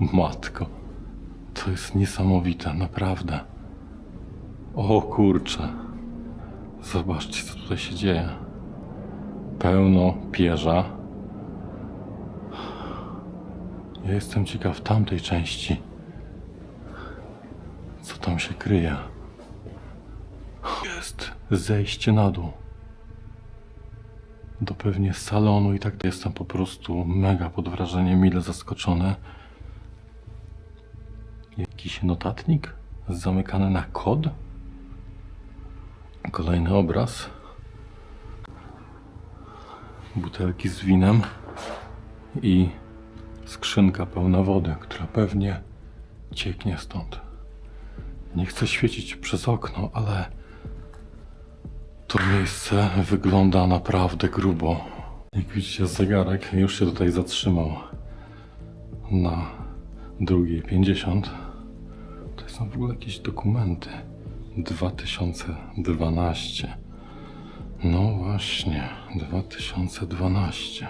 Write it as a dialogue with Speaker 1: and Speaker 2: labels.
Speaker 1: Matko, to jest niesamowite, naprawdę. O kurcze. Zobaczcie, co tutaj się dzieje. Pełno pierza. Ja jestem ciekaw tamtej części. Co tam się kryje? Jest zejście na dół. Do pewnie salonu i tak jestem po prostu mega pod wrażeniem, mile zaskoczony. Jakiś notatnik zamykany na kod. Kolejny obraz. Butelki z winem i skrzynka pełna wody, która pewnie cieknie stąd. Nie chcę świecić przez okno, ale to miejsce wygląda naprawdę grubo. Jak widzicie, zegarek już się tutaj zatrzymał na drugiej 50. Są w ogóle jakieś dokumenty. 2012. No właśnie, 2012.